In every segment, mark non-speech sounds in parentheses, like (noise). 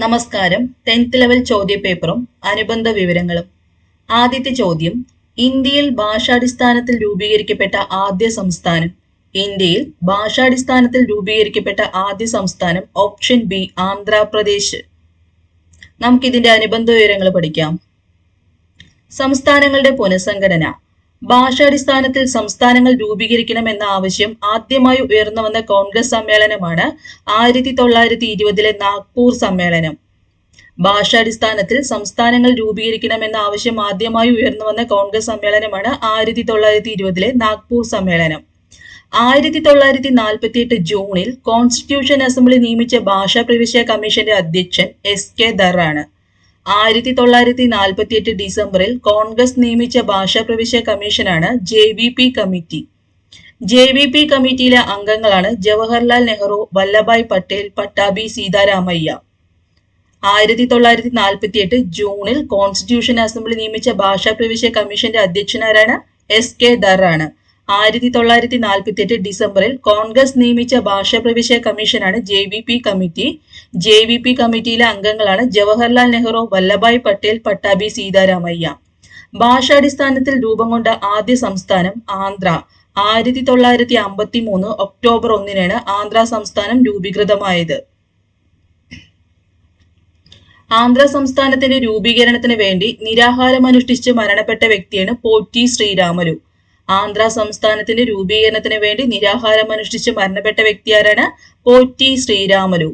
നമസ്കാരം. Tenth level ചോദ്യപേപ്പറും അനുബന്ധ വിവരങ്ങളും. ആദ്യത്തെ ചോദ്യം ഇന്ത്യയിൽ ഭാഷാടിസ്ഥാനത്തിൽ രൂപീകരിക്കപ്പെട്ട ആദ്യ സംസ്ഥാനം. ഇന്ത്യയിൽ ഭാഷാടിസ്ഥാനത്തിൽ രൂപീകരിക്കപ്പെട്ട ആദ്യ സംസ്ഥാനം ഓപ്ഷൻ ബി ആന്ധ്രാപ്രദേശ്. നമുക്കിതിന്റെ അനുബന്ധ വിവരങ്ങൾ പഠിക്കാം. സംസ്ഥാനങ്ങളുടെ പുനഃസംഘടന. ഭാഷാടിസ്ഥാനത്തിൽ സംസ്ഥാനങ്ങൾ രൂപീകരിക്കണമെന്ന ആവശ്യം ആദ്യമായി ഉയർന്നു വന്ന കോൺഗ്രസ് സമ്മേളനമാണ് ആയിരത്തി തൊള്ളായിരത്തി ഇരുപതിലെ നാഗ്പൂർ സമ്മേളനം. ഭാഷാടിസ്ഥാനത്തിൽ സംസ്ഥാനങ്ങൾ രൂപീകരിക്കണമെന്ന ആവശ്യം ആദ്യമായി ഉയർന്നു വന്ന കോൺഗ്രസ് സമ്മേളനമാണ് ആയിരത്തി തൊള്ളായിരത്തി ഇരുപതിലെ നാഗ്പൂർ സമ്മേളനം. ആയിരത്തി തൊള്ളായിരത്തി നാൽപ്പത്തി എട്ട് ജൂണിൽ കോൺസ്റ്റിറ്റ്യൂഷൻ അസംബ്ലി നിയമിച്ച ഭാഷാ പ്രവിശ്യ കമ്മീഷന്റെ അധ്യക്ഷൻ എസ് കെ ദറാണ് ആയിരത്തി തൊള്ളായിരത്തി നാൽപ്പത്തി എട്ട് ഡിസംബറിൽ കോൺഗ്രസ് നിയമിച്ച ഭാഷാ പ്രവിശ്യ കമ്മീഷനാണ് J V P committee. J V P കമ്മിറ്റിയിലെ അംഗങ്ങളാണ് ജവഹർലാൽ നെഹ്റു വല്ലഭായ് പട്ടേൽ പട്ടാഭി സീതാരാമയ്യ. ആയിരത്തി തൊള്ളായിരത്തി നാൽപ്പത്തി എട്ട് ജൂണിൽ കോൺസ്റ്റിറ്റ്യൂഷൻ അസംബ്ലി നിയമിച്ച ഭാഷാ പ്രവിശ്യ കമ്മീഷന്റെ അധ്യക്ഷനാരാണ് എസ് കെ ദർ ആണ്. ആയിരത്തി തൊള്ളായിരത്തി നാൽപ്പത്തി എട്ട് ഡിസംബറിൽ കോൺഗ്രസ് നിയമിച്ച ഭാഷാ പ്രവിശ്യ കമ്മീഷനാണ് J V P committee. J V P കമ്മിറ്റിയിലെ അംഗങ്ങളാണ് ജവഹർലാൽ നെഹ്റു വല്ലഭായ് പട്ടേൽ പട്ടാഭി സീതാരാമയ്യ. ഭാഷാടിസ്ഥാനത്തിൽ രൂപം കൊണ്ട ആദ്യ സംസ്ഥാനം ആന്ധ്ര. ആയിരത്തി തൊള്ളായിരത്തി അമ്പത്തി മൂന്ന് ഒക്ടോബർ ഒന്നിനാണ് ആന്ധ്ര സംസ്ഥാനം രൂപീകൃതമായത്. ആന്ധ്ര സംസ്ഥാനത്തിന്റെ രൂപീകരണത്തിന് വേണ്ടി നിരാഹാരം അനുഷ്ഠിച്ച് മരണപ്പെട്ട വ്യക്തിയാണ് പോറ്റി ശ്രീരാമലു. ആന്ധ്ര സംസ്ഥാനത്തിന്റെ രൂപീകരണത്തിന് വേണ്ടി നിരാഹാരം അനുഷ്ഠിച്ച് മരണപ്പെട്ട വ്യക്തി ആരാണ്? പോറ്റി ശ്രീരാമലു.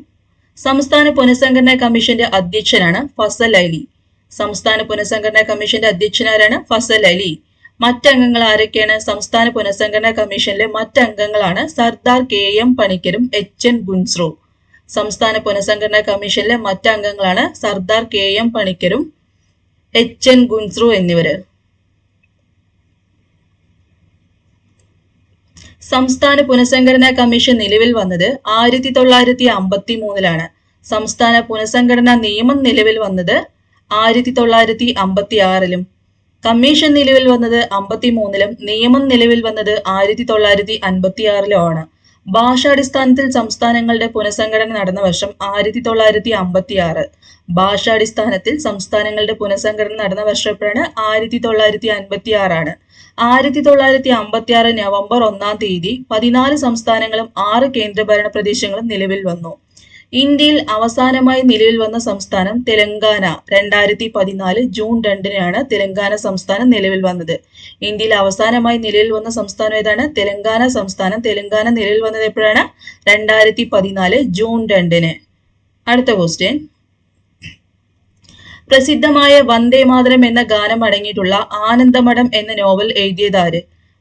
സംസ്ഥാന പുനഃസംഘടനാ കമ്മീഷന്റെ അധ്യക്ഷനാണ് ഫസൽ അലി. സംസ്ഥാന പുനഃസംഘടനാ കമ്മീഷന്റെ അധ്യക്ഷനാരാണ് ഫസൽ അലി. മറ്റംഗങ്ങൾ ആരൊക്കെയാണ്? സംസ്ഥാന പുനഃസംഘടനാ കമ്മീഷനിലെ മറ്റംഗങ്ങളാണ് സർദാർ കെ എം പണിക്കരും എച്ച് എൻ ബുൻസ്രോ സംസ്ഥാന പുനഃസംഘടനാ കമ്മീഷനിലെ മറ്റംഗങ്ങളാണ് സർദാർ കെ എം പണിക്കരും എച്ച് എൻ ഗുൻസ്രു എന്നിവര്. സംസ്ഥാന പുനഃസംഘടനാ കമ്മീഷൻ നിലവിൽ വന്നത് ആയിരത്തി തൊള്ളായിരത്തി അമ്പത്തി മൂന്നിലാണ് സംസ്ഥാന പുനഃസംഘടനാ നിയമം നിലവിൽ വന്നത് ആയിരത്തി തൊള്ളായിരത്തി അമ്പത്തി ആറിലും കമ്മീഷൻ നിലവിൽ വന്നത് അമ്പത്തി മൂന്നിലും നിയമം നിലവിൽ വന്നത് ആയിരത്തി തൊള്ളായിരത്തി അൻപത്തി ആറിലും ആണ്. ഭാഷാടിസ്ഥാനത്തിൽ സംസ്ഥാനങ്ങളുടെ പുനഃസംഘടന നടന്ന വർഷം ആയിരത്തി തൊള്ളായിരത്തി അമ്പത്തി ആറ് ഭാഷാടിസ്ഥാനത്തിൽ സംസ്ഥാനങ്ങളുടെ പുനഃസംഘടന നടന്ന വർഷം എപ്പോഴാണ്? ആയിരത്തി തൊള്ളായിരത്തി അൻപത്തി ആറാണ് ആയിരത്തി തൊള്ളായിരത്തി അമ്പത്തി ആറ് നവംബർ ഒന്നാം തീയതി പതിനാല് സംസ്ഥാനങ്ങളും ആറ് കേന്ദ്രഭരണ പ്രദേശങ്ങളും നിലവിൽ വന്നു. ഇന്ത്യയിൽ അവസാനമായി നിലവിൽ വന്ന സംസ്ഥാനം തെലങ്കാന. രണ്ടായിരത്തി പതിനാല് ജൂൺ രണ്ടിനാണ് തെലങ്കാന സംസ്ഥാനം നിലവിൽ വന്നത്. ഇന്ത്യയിൽ അവസാനമായി നിലവിൽ വന്ന സംസ്ഥാനം ഏതാണ്? തെലങ്കാന സംസ്ഥാനം. തെലങ്കാന നിലവിൽ വന്നത് എപ്പോഴാണ്? രണ്ടായിരത്തി പതിനാല് ജൂൺ രണ്ടിന്. അടുത്ത ക്വസ്റ്റ്യൻ പ്രസിദ്ധമായ വന്ദേ മാതരം എന്ന ഗാനം അടങ്ങിയിട്ടുള്ള ആനന്ദമഠം എന്ന നോവൽ എഴുതിയതാര്?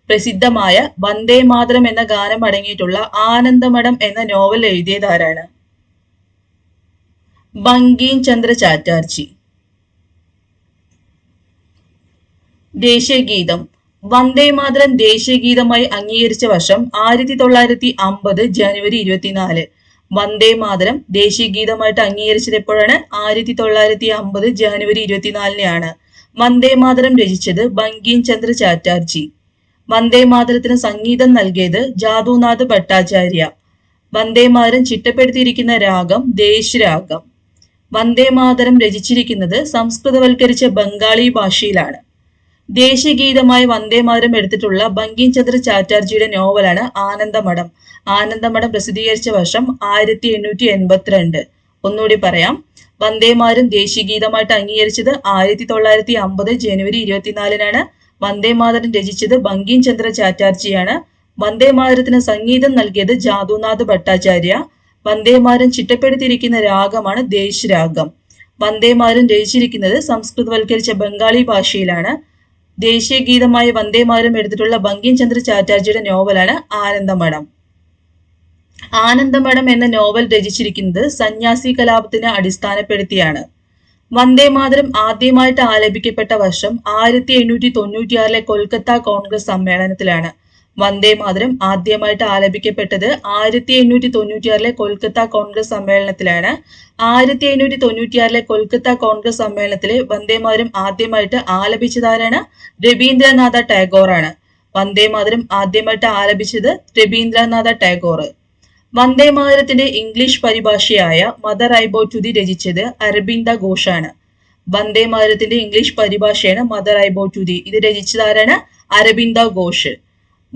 പ്രസിദ്ധമായ വന്ദേ മാതരം എന്ന ഗാനം അടങ്ങിയിട്ടുള്ള ആനന്ദമഠം എന്ന നോവൽ എഴുതിയതാരാണ്? ബങ്കീം ചന്ദ്ര ചാറ്റാർജി ദേശീയഗീതം. വന്ദേ മാതരം ദേശീയഗീതമായി അംഗീകരിച്ച വർഷം ആയിരത്തി തൊള്ളായിരത്തി അമ്പത് ജനുവരി ഇരുപത്തിനാല്. വന്ദേ മാതരം ദേശീയ ഗീതമായിട്ട് അംഗീകരിച്ചത് എപ്പോഴാണ്? ആയിരത്തി തൊള്ളായിരത്തി അമ്പത് ജനുവരി ഇരുപത്തിനാലിനെയാണ്. വന്ദേ മാതരം രചിച്ചത് ബങ്കിം ചന്ദ്ര ചാറ്റാർജി. വന്ദേ മാതരത്തിന് സംഗീതം നൽകിയത് ജാദുനാഥ് ഭട്ടാചാര്യ. വന്ദേ മാതരം ചിട്ടപ്പെടുത്തിയിരിക്കുന്ന രാഗം ദേശരാഗം. വന്ദേ മാതരം രചിച്ചിരിക്കുന്നത് സംസ്കൃതവൽക്കരിച്ച ബംഗാളി ഭാഷയിലാണ്. ദേശീയഗീതമായി വന്ദേമാതരം എടുത്തിട്ടുള്ള ബങ്കിം ചന്ദ്ര ചാറ്റാർജിയുടെ നോവലാണ് ആനന്ദമഠം. ആനന്ദമഠം പ്രസിദ്ധീകരിച്ച വർഷം ആയിരത്തി എണ്ണൂറ്റി എൺപത്തിരണ്ട് ഒന്നുകൂടി പറയാം. വന്ദേമാതരം ദേശീയഗീതമായിട്ട് അംഗീകരിച്ചത് ആയിരത്തി തൊള്ളായിരത്തി അമ്പത് ജനുവരി ഇരുപത്തിനാലിനാണ്. വന്ദേമാതരം രചിച്ചത് ബങ്കിം ചന്ദ്ര ചാറ്റാർജിയാണ്. വന്ദേമാതരത്തിന് സംഗീതം നൽകിയത് ജാദുനാഥ് ഭട്ടാചാര്യ. വന്ദേമാതരം ചിട്ടപ്പെടുത്തിയിരിക്കുന്ന രാഗമാണ് ദേശരാഗം. വന്ദേമാതരം രചിച്ചിരിക്കുന്നത് സംസ്കൃതവൽക്കരിച്ച ബംഗാളി ഭാഷയിലാണ്. ദേശീയ ഗീതമായ വന്ദേമാതരം എടുത്തിട്ടുള്ള ബങ്കിം ചന്ദ്ര ചാറ്റാർജിയുടെ നോവലാണ് ആനന്ദമഠം. ആനന്ദമഠം എന്ന നോവൽ രചിച്ചിരിക്കുന്നത് സന്യാസി കലാപത്തിനെ അടിസ്ഥാനപ്പെടുത്തിയാണ്. വന്ദേമാതരം ആദ്യമായിട്ട് ആലപിക്കപ്പെട്ട വർഷം ആയിരത്തി എണ്ണൂറ്റി തൊണ്ണൂറ്റിയാറിലെ കൊൽക്കത്ത കോൺഗ്രസ് സമ്മേളനത്തിലാണ് വന്ദേമാതരം ആദ്യമായിട്ട് ആലപിക്കപ്പെട്ടത് ആയിരത്തി എണ്ണൂറ്റി തൊണ്ണൂറ്റിയാറിലെ കൊൽക്കത്ത കോൺഗ്രസ് സമ്മേളനത്തിലാണ്. ആയിരത്തി എണ്ണൂറ്റി തൊണ്ണൂറ്റിയാറിലെ കൊൽക്കത്ത കോൺഗ്രസ് സമ്മേളനത്തിലെ വന്ദേ മാതരം ആദ്യമായിട്ട് ആലപിച്ചതാരാണ്? രവീന്ദ്രനാഥ ടാഗോറാണ്. വന്ദേ മാതരം ആദ്യമായിട്ട് ആലപിച്ചത് രവീന്ദ്രനാഥ ടാഗോർ വന്ദേ മാതരത്തിന്റെ English പരിഭാഷയായ mother I bow to thee രചിച്ചത് അരബിന്ദ ഘോഷാണ്. വന്ദേ മാതരത്തിന്റെ English പരിഭാഷയാണ് mother I bow to thee ഇത് രചിച്ചതാരാണ്? അരബിന്ദ ഘോഷ്.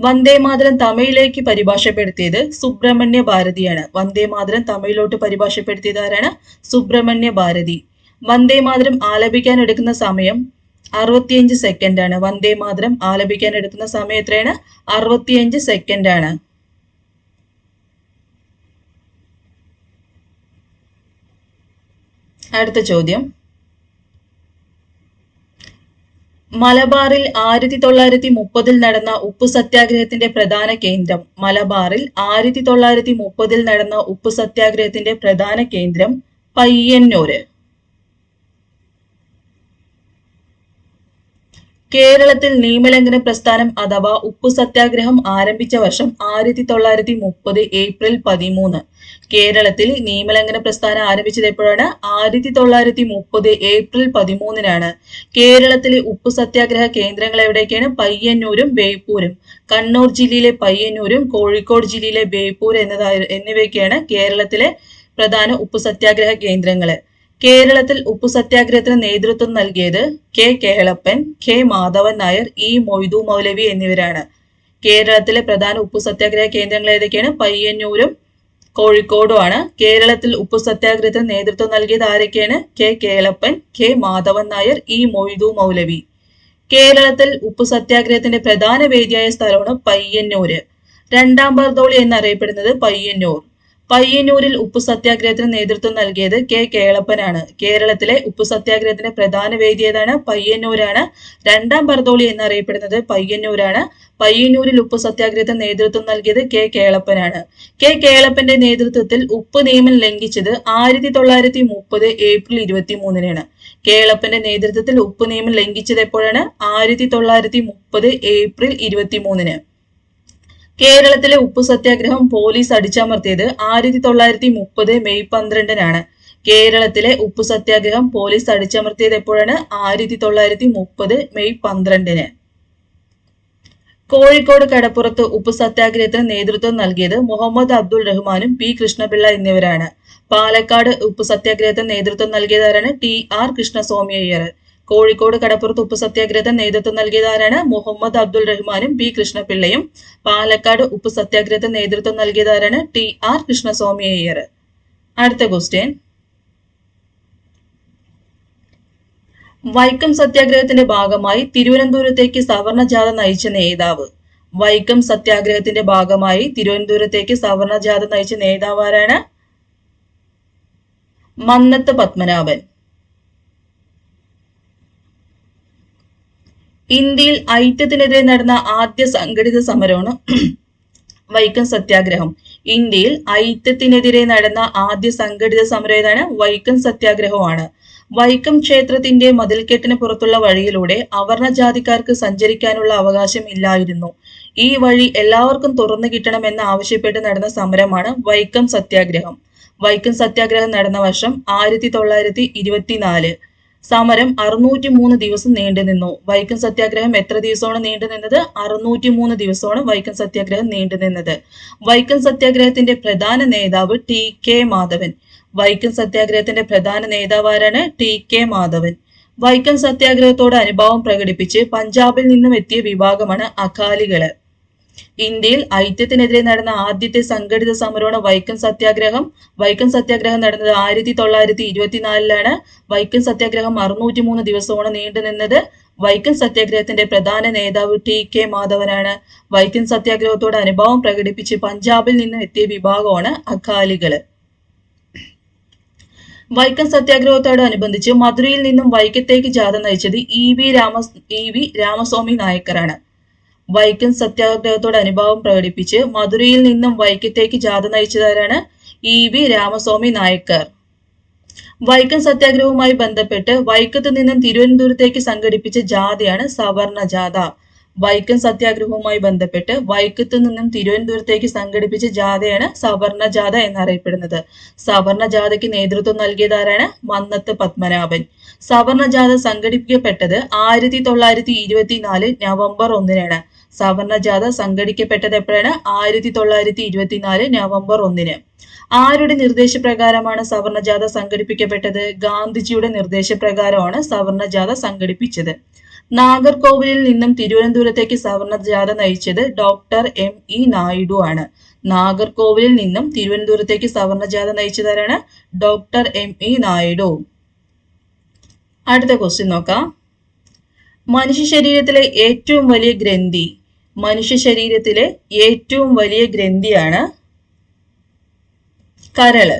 വന്ദേ മാതരം തമിഴിലേക്ക് പരിഭാഷപ്പെടുത്തിയത് സുബ്രഹ്മണ്യ ഭാരതിയാണ്. വന്ദേ മാതരം തമിഴിലോട്ട് പരിഭാഷപ്പെടുത്തിയത് ആരാണ്? സുബ്രഹ്മണ്യ ഭാരതി. വന്ദേ മാതരം ആലപിക്കാൻ എടുക്കുന്ന സമയം അറുപത്തിയഞ്ച് സെക്കൻഡ് ആണ്. വന്ദേ മാതരം ആലപിക്കാൻ എടുക്കുന്ന സമയം എത്രയാണ്? അറുപത്തിയഞ്ച് സെക്കൻഡ് ആണ്. അടുത്ത ചോദ്യം. മലബാറിൽ ആയിരത്തി തൊള്ളായിരത്തി മുപ്പതിൽ നടന്ന ഉപ്പു സത്യാഗ്രഹത്തിന്റെ പ്രധാന കേന്ദ്രം. മലബാറിൽ ആയിരത്തി തൊള്ളായിരത്തി മുപ്പതിൽ നടന്ന ഉപ്പു സത്യാഗ്രഹത്തിന്റെ പ്രധാന കേന്ദ്രം പയ്യന്നൂര്. കേരളത്തിൽ നിയമലംഘന പ്രസ്ഥാനം അഥവാ ഉപ്പു സത്യാഗ്രഹം ആരംഭിച്ച വർഷം ആയിരത്തി തൊള്ളായിരത്തി മുപ്പത് ഏപ്രിൽ പതിമൂന്ന്. കേരളത്തിൽ നിയമലംഘന പ്രസ്ഥാനം ആരംഭിച്ചത് എപ്പോഴാണ്? ആയിരത്തി തൊള്ളായിരത്തി മുപ്പത് ഏപ്രിൽ പതിമൂന്നിനാണ്. കേരളത്തിലെ ഉപ്പു സത്യാഗ്രഹ കേന്ദ്രങ്ങൾ എവിടെയൊക്കെയാണ്? പയ്യന്നൂരും ബേപ്പൂരും. കണ്ണൂർ ജില്ലയിലെ പയ്യന്നൂരും കോഴിക്കോട് ജില്ലയിലെ ബേപ്പൂർ എന്നതായ എന്നിവയൊക്കെയാണ് കേരളത്തിലെ പ്രധാന ഉപ്പു സത്യാഗ്രഹ കേന്ദ്രങ്ങൾ. കേരളത്തിൽ ഉപ്പു സത്യാഗ്രഹത്തിന് നേതൃത്വം നൽകിയത് K Kelappan K Madhavan Nair E Moidu Maulavi എന്നിവരാണ്. കേരളത്തിലെ പ്രധാന ഉപ്പു സത്യാഗ്രഹ കേന്ദ്രങ്ങൾ ഏതൊക്കെയാണ്? പയ്യന്നൂരും കോഴിക്കോടുമാണ്. കേരളത്തിൽ ഉപ്പു സത്യാഗ്രഹത്തിന് നേതൃത്വം നൽകിയത് ആരൊക്കെയാണ്? K Kelappan K Madhavan Nair E Moidu Maulavi. കേരളത്തിൽ ഉപ്പു സത്യാഗ്രഹത്തിന്റെ പ്രധാന വേദിയായ സ്ഥലമാണ് പയ്യന്നൂര്. രണ്ടാം ബർദോളി എന്നറിയപ്പെടുന്നത് പയ്യന്നൂർ. പയ്യന്നൂരിൽ ഉപ്പു സത്യാഗ്രഹത്തിന് നേതൃത്വം നൽകിയത് കെ കേളപ്പനാണ്. കേരളത്തിലെ ഉപ്പു സത്യാഗ്രഹത്തിന്റെ പ്രധാന വേദി ഏതാണ് പയ്യന്നൂരാണ്. രണ്ടാം ബർദോളി എന്നറിയപ്പെടുന്നത് പയ്യന്നൂരാണ്. പയ്യന്നൂരിൽ ഉപ്പു സത്യാഗ്രഹത്തിന് നേതൃത്വം നൽകിയത് കെ കേളപ്പനാണ്. കെ കേളപ്പന്റെ നേതൃത്വത്തിൽ ഉപ്പ് നിയമം ലംഘിച്ചത് ആയിരത്തി തൊള്ളായിരത്തി മുപ്പത് ഏപ്രിൽ ഇരുപത്തി മൂന്നിനാണ് കേളപ്പന്റെ നേതൃത്വത്തിൽ ഉപ്പ് നിയമം ലംഘിച്ചത് എപ്പോഴാണ്? ആയിരത്തി തൊള്ളായിരത്തി മുപ്പത് ഏപ്രിൽ ഇരുപത്തി മൂന്നിന് കേരളത്തിലെ ഉപ്പു സത്യാഗ്രഹം പോലീസ് അടിച്ചമർത്തിയത് ആയിരത്തി തൊള്ളായിരത്തി മുപ്പത് മെയ് പന്ത്രണ്ടിനാണ്. കേരളത്തിലെ ഉപ്പു സത്യാഗ്രഹം പോലീസ് അടിച്ചമർത്തിയത് എപ്പോഴാണ്? ആയിരത്തി തൊള്ളായിരത്തി മുപ്പത് മെയ് പന്ത്രണ്ടിന്. കോഴിക്കോട് കടപ്പുറത്ത് ഉപ്പു സത്യാഗ്രഹത്തിന് നേതൃത്വം നൽകിയത് മുഹമ്മദ് അബ്ദുൾ റഹ്മാനും പി കൃഷ്ണപിള്ള എന്നിവരാണ്. പാലക്കാട് ഉപ്പു സത്യാഗ്രഹത്തിന് നേതൃത്വം നൽകിയതാരാണ്? T R Krishnaswami Iyer. Kozhikode കടപ്പുറത്ത് ഉപ്പു സത്യാഗ്രഹത്തിന് നേതൃത്വം നൽകിയതാരാണ് മുഹമ്മദ് അബ്ദുൾ റഹ്മാനും ബി കൃഷ്ണപിള്ളയും. പാലക്കാട് ഉപ്പ് സത്യാഗ്രഹത്തിന് നേതൃത്വം നൽകിയതാരാണ് ടി ആർ കൃഷ്ണസ്വാമി അയ്യർ. അടുത്ത ക്വസ്റ്റ്യൻ വൈക്കം സത്യാഗ്രഹത്തിന്റെ ഭാഗമായി തിരുവനന്തപുരത്തേക്ക് സവർണ ജാഥ നയിച്ച നേതാവ്. വൈക്കം സത്യാഗ്രഹത്തിന്റെ ഭാഗമായി തിരുവനന്തപുരത്തേക്ക് സവർണ ജാഥ നയിച്ച നേതാവ് ആരാണ്? മന്നത്ത് പത്മനാഭൻ. ഇന്ത്യയിൽ ഐക്യത്തിനെതിരെ നടന്ന ആദ്യ സംഘടിത സമരമാണ് (clears throat) വൈക്കം സത്യാഗ്രഹം. ഇന്ത്യയിൽ ഐക്യത്തിനെതിരെ നടന്ന ആദ്യ സംഘടിത സമരം ഏതാണ്? വൈക്കം സത്യാഗ്രഹമാണ്. വൈക്കം ക്ഷേത്രത്തിന്റെ മതിൽക്കെട്ടിന് പുറത്തുള്ള വഴിയിലൂടെ അവർണ ജാതിക്കാർക്ക് സഞ്ചരിക്കാനുള്ള അവകാശം ഇല്ലായിരുന്നു. ഈ വഴി എല്ലാവർക്കും തുറന്നു കിട്ടണമെന്ന് ആവശ്യപ്പെട്ട് നടന്ന സമരമാണ് വൈക്കം സത്യാഗ്രഹം. വൈക്കം സത്യാഗ്രഹം നടന്ന വർഷം ആയിരത്തി തൊള്ളായിരത്തി ഇരുപത്തിനാല്. സമരം അറുന്നൂറ്റി മൂന്ന് ദിവസം നീണ്ടു നിന്നു. വൈക്കം സത്യാഗ്രഹം എത്ര ദിവസമാണ് നീണ്ടു നിന്നത്? അറുന്നൂറ്റി മൂന്ന് ദിവസമാണ് വൈക്കം സത്യാഗ്രഹം നീണ്ടു നിന്നത്. വൈക്കം സത്യാഗ്രഹത്തിന്റെ പ്രധാന നേതാവ് ടി കെ മാധവൻ. വൈക്കം സത്യാഗ്രഹത്തിന്റെ പ്രധാന നേതാവ് ആരാണ്? T K Madhavan. വൈക്കം സത്യാഗ്രഹത്തോട് അനുഭാവം പ്രകടിപ്പിച്ച് പഞ്ചാബിൽ നിന്നും എത്തിയ വിഭാഗമാണ് അകാലികൾ. ഇന്ത്യയിൽ ഐക്യത്തിനെതിരെ നടന്ന ആദ്യത്തെ സംഘടിത സമരമാണ് വൈക്കം സത്യാഗ്രഹം. വൈക്കം സത്യാഗ്രഹം നടന്നത് ആയിരത്തി തൊള്ളായിരത്തി ഇരുപത്തിനാലിലാണ്. വൈക്കം സത്യാഗ്രഹം അറുന്നൂറ്റി മൂന്ന് ദിവസമാണ് നീണ്ടുനിന്നത് വൈക്കം സത്യാഗ്രഹത്തിന്റെ പ്രധാന നേതാവ് ടി കെ മാധവനാണ്. വൈക്കം സത്യാഗ്രഹത്തോട് അനുഭവം പ്രകടിപ്പിച്ച് പഞ്ചാബിൽ നിന്ന് എത്തിയ വിഭാഗമാണ് അകാലികൾ. വൈക്കം സത്യാഗ്രഹത്തോടനുബന്ധിച്ച് മധുരയിൽ നിന്നും വൈക്കത്തേക്ക് ജാഥ നയിച്ചത് E V Rama E V Ramaswami നായക്കറാണ്. Vaikom സത്യാഗ്രഹത്തോട് അനുഭാവം പ്രകടിപ്പിച്ച് മധുരയിൽ നിന്നും വൈക്കത്തേക്ക് ജാഥ നയിച്ചതാരാണ് ഇ വി രാമസ്വാമി നായക്കർ. വൈക്കം സത്യാഗ്രഹവുമായി ബന്ധപ്പെട്ട് വൈക്കത്ത് നിന്നും തിരുവനന്തപുരത്തേക്ക് സംഘടിപ്പിച്ച ജാഥയാണ് സവർണ ജാഥ. വൈക്കം സത്യാഗ്രഹവുമായി ബന്ധപ്പെട്ട് വൈക്കത്ത് നിന്നും തിരുവനന്തപുരത്തേക്ക് സംഘടിപ്പിച്ച ജാഥയാണ് സവർണ ജാഥ എന്നറിയപ്പെടുന്നത്. സവർണ ജാഥയ്ക്ക് നേതൃത്വം നൽകിയതാരാണ് മന്നത്ത് പത്മനാഭൻ. സവർണ ജാഥ സംഘടിപ്പിക്കപ്പെട്ടത് ആയിരത്തി തൊള്ളായിരത്തി ഇരുപത്തിനാല് നവംബർ ഒന്നിനാണ്. സവർണ ജാഥ സംഘടിക്കപ്പെട്ടത് എപ്പോഴാണ്? ആയിരത്തി തൊള്ളായിരത്തി ഇരുപത്തിനാല് നവംബർ ഒന്നിന്. ആരുടെ നിർദ്ദേശപ്രകാരമാണ് സവർണ ജാഥ സംഘടിപ്പിക്കപ്പെട്ടത്? ഗാന്ധിജിയുടെ നിർദ്ദേശപ്രകാരമാണ് സവർണ ജാഥ സംഘടിപ്പിച്ചത്. നാഗർകോവിലിൽ നിന്നും തിരുവനന്തപുരത്തേക്ക് സവർണ ജാഥ നയിച്ചത് ഡോക്ടർ എം. ഇ. നായിഡു ആണ്. നാഗർകോവിലിൽ നിന്നും തിരുവനന്തപുരത്തേക്ക് സവർണ ജാഥ നയിച്ചതാരാണ് ഡോക്ടർ എം. ഇ. നായിഡു. അടുത്ത ക്വസ്റ്റ്യൻ നോക്കാം. മനുഷ്യ ശരീരത്തിലെ ഏറ്റവും വലിയ ഗ്രന്ഥി മനുഷ്യ ശരീരത്തിലെ ഏറ്റവും വലിയ ഗ്രന്ഥിയാണ് കരൾ.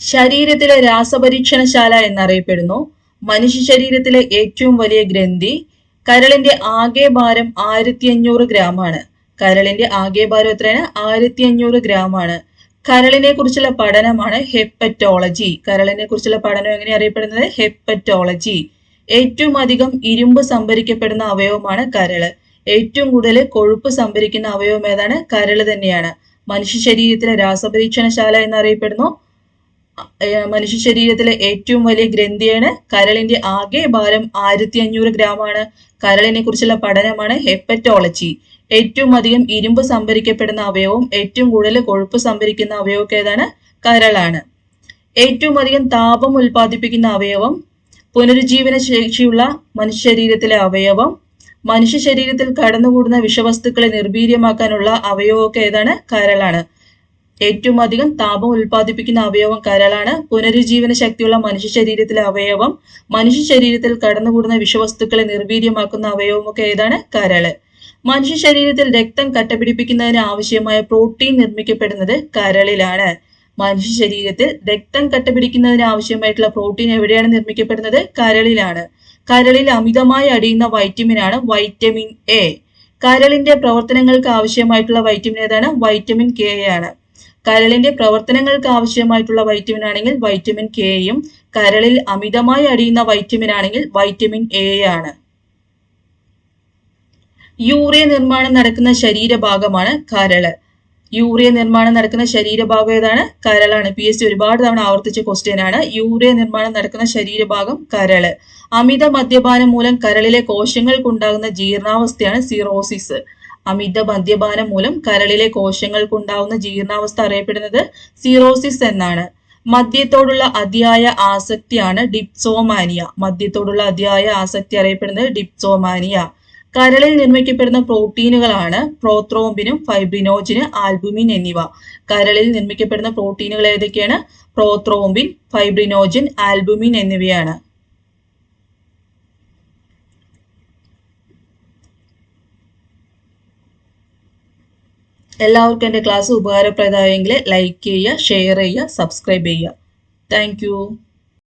ശരീരത്തിലെ രാസപരീക്ഷണശാല എന്നറിയപ്പെടുന്നു. മനുഷ്യ ശരീരത്തിലെ ഏറ്റവും വലിയ ഗ്രന്ഥി കരളിന്റെ ആകെ ഭാരം ആയിരത്തി അഞ്ഞൂറ് ഗ്രാം ആണ് കരളിന്റെ ആകെ ഭാരം എത്രയാണ്? ആയിരത്തി അഞ്ഞൂറ് ഗ്രാം ആണ് കരളിനെ കുറിച്ചുള്ള പഠനമാണ് ഹെപ്പറ്റോളജി. കരളിനെ കുറിച്ചുള്ള പഠനം എങ്ങനെ അറിയപ്പെടുന്നത്? ഹെപ്പറ്റോളജി. ഏറ്റവും അധികം ഇരുമ്പ് സംഭരിക്കപ്പെടുന്ന അവയവമാണ് കരൾ. ഏറ്റവും കൂടുതൽ കൊഴുപ്പ് സംഭരിക്കുന്ന അവയവം ഏതാണ്? കരൾ തന്നെയാണ്. മനുഷ്യ ശരീരത്തിലെ രാസപരീക്ഷണശാല എന്നറിയപ്പെടുന്നു. മനുഷ്യ ശരീരത്തിലെ ഏറ്റവും വലിയ ഗ്രന്ഥിയാണ് കരളിന്റെ ആകെ ഭാരം ആയിരത്തി അഞ്ഞൂറ് ഗ്രാം ആണ് കരളിനെ കുറിച്ചുള്ള പഠനമാണ് ഹെപ്പറ്റോളജി. ഏറ്റവും അധികം ഇരുമ്പ് സംഭരിക്കപ്പെടുന്ന അവയവവും ഏറ്റവും കൂടുതൽ കൊഴുപ്പ് സംഭരിക്കുന്ന അവയവമൊക്കെ ഏതാണ്? കരളാണ്. ഏറ്റവും അധികം താപം ഉൽപ്പാദിപ്പിക്കുന്ന അവയവം പുനരുജ്ജീവന ശേഷിയുള്ള മനുഷ്യ ശരീരത്തിലെ അവയവം. മനുഷ്യ ശരീരത്തിൽ കടന്നുകൂടുന്ന വിഷവസ്തുക്കളെ നിർവീര്യമാക്കാനുള്ള അവയവമൊക്കെ ഏതാണ്? കരളാണ്. ഏറ്റവും അധികം താപം ഉൽപ്പാദിപ്പിക്കുന്ന അവയവം കരളാണ്. പുനരുജ്ജീവന ശക്തിയുള്ള മനുഷ്യ ശരീരത്തിലെ അവയവം മനുഷ്യ ശരീരത്തിൽ കടന്നുകൂടുന്ന വിഷവസ്തുക്കളെ നിർവീര്യമാക്കുന്ന അവയവമൊക്കെ ഏതാണ്? കരൾ. മനുഷ്യ ശരീരത്തിൽ രക്തം കട്ടപിടിപ്പിക്കുന്നതിന് ആവശ്യമായ പ്രോട്ടീൻ നിർമ്മിക്കപ്പെടുന്നത് കരളിലാണ്. മനുഷ്യ ശരീരത്തിൽ രക്തം കട്ടപിടിക്കുന്നതിന് ആവശ്യമായിട്ടുള്ള പ്രോട്ടീൻ എവിടെയാണ് നിർമ്മിക്കപ്പെടുന്നത്? കരളിലാണ്. കരളിൽ അമിതമായി അടിയുന്ന വൈറ്റമിൻ ആണ് വൈറ്റമിൻ എ. കരളിന്റെ പ്രവർത്തനങ്ങൾക്ക് ആവശ്യമായിട്ടുള്ള വൈറ്റമിൻ ഏതാണ്? വൈറ്റമിൻ കെ ആണ്. കരളിന്റെ പ്രവർത്തനങ്ങൾക്ക് ആവശ്യമായിട്ടുള്ള വൈറ്റമിൻ ആണെങ്കിൽ വൈറ്റമിൻ കെയും കരളിൽ അമിതമായി അടിയുന്ന വൈറ്റമിൻ ആണെങ്കിൽ വൈറ്റമിൻ എ ആണ്. യൂറിയ നിർമ്മാണം നടക്കുന്ന ശരീരഭാഗമാണ് കരൾ. യൂറിയ നിർമ്മാണം നടക്കുന്ന ശരീരഭാഗം ഏതാണ്? കരളാണ്. പി എസ് സി ഒരുപാട് തവണ ആവർത്തിച്ച ക്വസ്റ്റ്യൻ ആണ്. യൂറിയ നിർമ്മാണം നടക്കുന്ന ശരീരഭാഗം കരൾ. അമിത മദ്യപാനം മൂലം കരളിലെ കോശങ്ങൾക്കുണ്ടാകുന്ന ജീർണാവസ്ഥയാണ് സിറോസിസ് അമിത മദ്യപാനം മൂലം കരളിലെ കോശങ്ങൾക്കുണ്ടാകുന്ന ജീർണാവസ്ഥ അറിയപ്പെടുന്നത് സിറോസിസ് എന്നാണ്. മദ്യത്തോടുള്ള അതിയായ ആസക്തിയാണ് ഡിപ്സോമാനിയ മദ്യത്തോടുള്ള അതിയായ ആസക്തി അറിയപ്പെടുന്നത് ഡിപ്സോമാനിയ കരളിൽ നിർമ്മിക്കപ്പെടുന്ന പ്രോട്ടീനുകളാണ് പ്രോത്രോംബിനും ഫൈബ്രിനോജിന് ആൽബുമിൻ എന്നിവ. കരളിൽ നിർമ്മിക്കപ്പെടുന്ന പ്രോട്ടീനുകൾ ഏതൊക്കെയാണ്? പ്രോത്രോംബിൻ ഫൈബ്രിനോജിൻ ആൽബുമിൻ എന്നിവയാണ്. എല്ലാവർക്കും എന്റെ ക്ലാസ് ഉപകാരപ്രദമായെങ്കിൽ ലൈക്ക് ചെയ്യുക ഷെയർ ചെയ്യുക സബ്സ്ക്രൈബ് ചെയ്യുക. താങ്ക്